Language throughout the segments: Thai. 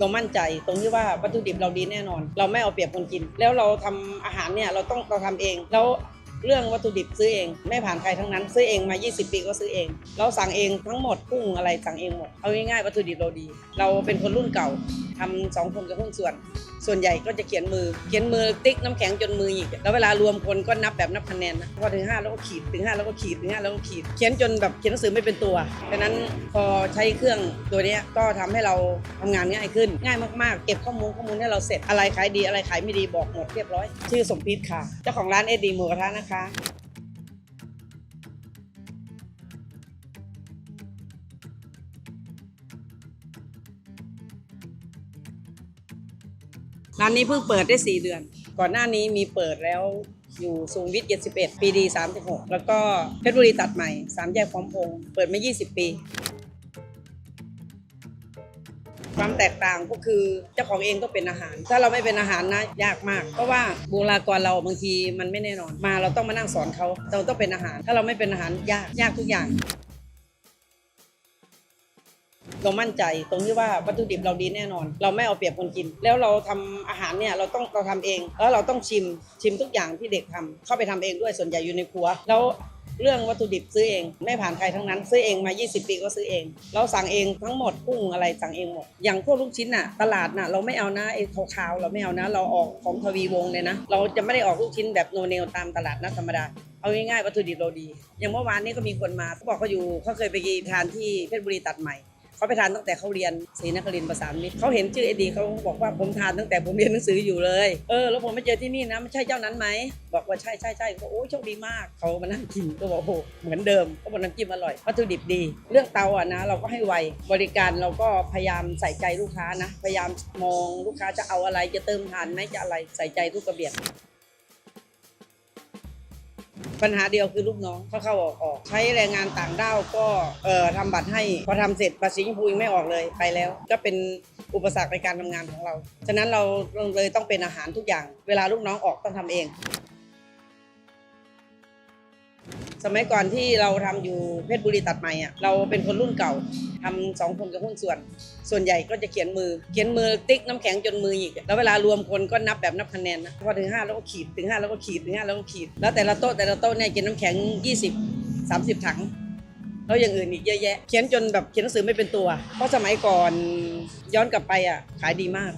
เรามั่นใจตรงที่ว่าวัตถุดิบเราดีแน่นอน เราไม่เอาเปรียบคนกิน แล้วเราทำอาหารเนี่ยเราต้องเราทำเอง แล้วเรื่องวัตถุดิบซื้อเอง ไม่ผ่านใครทั้งนั้น ซื้อเองมา 20 ปีก็ซื้อเอง เราสั่งเองทั้งหมดกุ้งอะไรสั่งเองหมดเอาง่ายๆวัตถุดิบเราดี เราเป็นคนรุ่นเก่าทำสองคนกับหุ้นส่วนส่วนใหญ่ก็จะเขียนมือ เขียนมือติ๊กน้ำแข็งจนมือหยิกแล้วเวลารวมคนก็นับแบบนับคะแนนนะพอถึง5แล้วก็ขีดถึง5แล้วก็ขีดถึง5แล้วก็ขีด เขียนจนแบบเขียนหนังสือไม่เป็นตัวดังนั้นพอใช้เครื่องตัวนี้ก็ทำให้เราทำงานง่ายขึ้น ง่ายมากๆ เก็บข้อมูลข้อมูลให้เราเสร็จอะไรขายดีอะไรขายไม่ดีบอกหมดเรียบร้อย ชื่อสมพิษค่ะ เจ้าของร้านเอดีหมูกระทะนะคะ ร้านนี้เพิ่งเปิดได้ 4 เดือน ก่อนหน้านี้มีเปิดแล้วอยู่สูงวิทย์71 ปีดี 36 แล้วก็เพชรบุรีตัดใหม่ 3 แยกพร้อมพงษ์เปิดมา 20 ปี ความแตกต่างก็คือเจ้าของเองก็เป็นอาหาร ถ้าเราไม่เป็นอาหารนะยากมาก เพราะว่าบุคลากรเราบางทีมันไม่แน่นอน มาเราต้องมานั่งสอนเขาเราต้องเป็นอาหาร ถ้าเราไม่เป็นอาหารยากยากทุกอย่าง เรามั่นใจตรงที่ว่าวัตถุดิบเราดีแน่นอน เราไม่เอาเปรียบคนกิน แล้วเราทำอาหารเนี่ยเราต้องเราทำเอง แล้วเราต้องชิมชิมทุกอย่างที่เด็กทำเข้าไปทำเองด้วยส่วนใหญ่อยู่ในครัว แล้วเรื่องวัตถุดิบซื้อเอง ไม่ผ่านใครทั้งนั้น ซื้อเองมา 20 ปีก็ซื้อเอง เราสั่งเองทั้งหมดกุ้งอะไรสั่งเองหมดอย่างพวกลูกชิ้นน่ะ ตลาดน่ะเราไม่เอานะไอ้ขาวๆเราไม่เอานะ เราออกของทวีวงเลยนะ เราจะไม่ได้ออกลูกชิ้นแบบโนเนลตามตลาดนัดธรรมดาเอาง่ายๆวัตถุดิบเราดี อย่างเมื่อวานนี้ก็มีคนมาเขาบอกเขาอยู่เขาเคยไปทานที่เพชรบุรีตัดใหม่ เขาไปทานตั้งแต่เขาเรียนศรีนครินทร์ประสานมิตรเขาเห็นชื่อไอดีเขาบอกว่าผมทานตั้งแต่ผมเรียนหนังสืออยู่เลยเออแล้วผมไม่เจอที่นี่นะไม่ใช่เจ้านั้นไหมบอกว่าใช่ใช่ใช่เขาโอ้ยโชคดีมากเขามานั่งกินก็บอกโอ้โหเหมือนเดิมก็บอกน้ำจิ้มอร่อยวัตถุดิบดี เรื่องเตาอะนะ เราก็ให้ไวบริการเราก็พยายามใส่ใจลูกค้านะ พยายามมองลูกค้าจะเอาอะไรจะเติมทานไหมจะอะไรใส่ใจทุกกระเบียด ปัญหาเดียวคือลูกน้องเขาเข้าออกออกใช้แรงงานต่างด้าวก็เอ่อทำบัตรให้พอทำเสร็จภาษีชมพูยังไม่ออกเลยไปแล้ว ก็เป็นอุปสรรคในการทำงานของเรา ฉะนั้นเราเลยต้องเป็นอาหารทุกอย่าง เวลาลูกน้องออกต้องทำเอง สมัยก่อนที่เราทำอยู่เพชรบุรีตัดใหม่อะเราเป็นคนรุ่นเก่าทำสองคนกับหุ้นส่วน ส่วนใหญ่ก็จะเขียนมือ เขียนมือติ๊กน้ำแข็งจนมือหยิกแล้วเวลารวมคนก็นับแบบนับคะแนนนะพอถึงห้าแล้วก็ขีดถึงห้าแล้วก็ขีดถึงห้าแล้วก็ขีด แล้วแต่ละโต๊ะแต่ละโต๊ะเนี่ยกินน้ำแข็ง 20 30 ถังแล้วอย่างอื่นอีกเยอะแยะ เขียนจนแบบเขียนหนังสือไม่เป็นตัว เพราะสมัยก่อนย้อนกลับไปอะขายดีมาก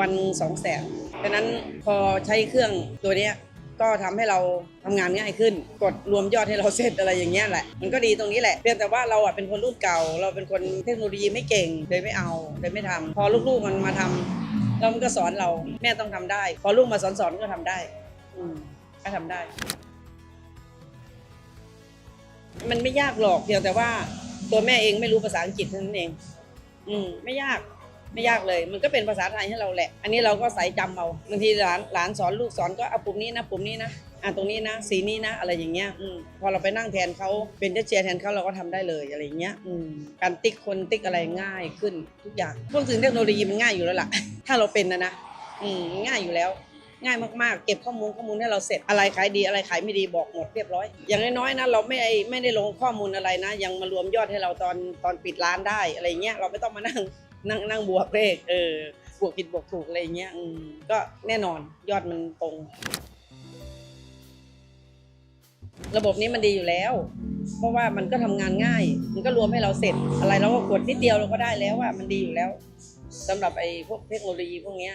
วันสองแสนดังนั้นพอใช้เครื่องตัวเนี้ย ก็ทำให้เราทำงานง่ายขึ้น กดรวมยอดให้เราเสร็จอะไรอย่างเงี้ยแหละ มันก็ดีตรงนี้แหละเพียงแต่ว่าเราอะเป็นคนรุ่นเก่า เราเป็นคนเทคโนโลยีไม่เก่งเลยไม่เอาเลยไม่ทำพอลูกๆมันมาทำแล้วมันก็สอนเราแม่ต้องทำได้ พอลูกมาสอนสอนก็ทำได้ อืมก็ทำได้ มันไม่ยากหรอกเพียงแต่ว่าตัวแม่เองไม่รู้ภาษาอังกฤษเท่านั้นเอง อืมไม่ยาก ไม่ยากเลย มันก็เป็นภาษาไทยให้เราแหละ อันนี้เราก็ใส่จำเอาบางทีหลานหลานสอนลูกสอนก็เอาปุ่มนี้นะปุ่มนี้นะอ่าตรงนี้นะสีนี้นะอะไรอย่างเงี้ยอืมพอเราไปนั่งแทนเขาเป็นเจ้าเชียร์แทนเขาเราก็ทำได้เลยอะไรอย่างเงี้ยอืมการติ๊กคนติ๊กอะไรง่ายขึ้นทุกอย่างพวกสิ่งเทคโนโลยีมันง่ายอยู่แล้วล่ะ ถ้าเราเป็นนะนะอืมง่ายอยู่แล้ว ง่ายมากๆ เก็บข้อมูลข้อมูลให้เราเสร็จอะไรขายดีอะไรขายไม่ดีบอกหมดเรียบร้อย อย่างน้อยๆนะเราไม่ไม่ได้ลงข้อมูลอะไรนะ ยังมารวมยอดให้เราตอนตอนปิดร้านได้อะไรเงี้ยเราไม่ต้องมานั่ง นั่งนั่งบวกเลขเออบวกผิดบวกถูกอะไรเงี้ยอืมก็แน่นอนยอดมันตรง ระบบนี้มันดีอยู่แล้ว เพราะว่ามันก็ทำงานง่าย มันก็รวมให้เราเสร็จ อะไรเราก็กดนิดเดียวเราก็ได้แล้วว่ามันดีอยู่แล้วสำหรับไอ้พวกเทคโนโลยีพวกเนี้ย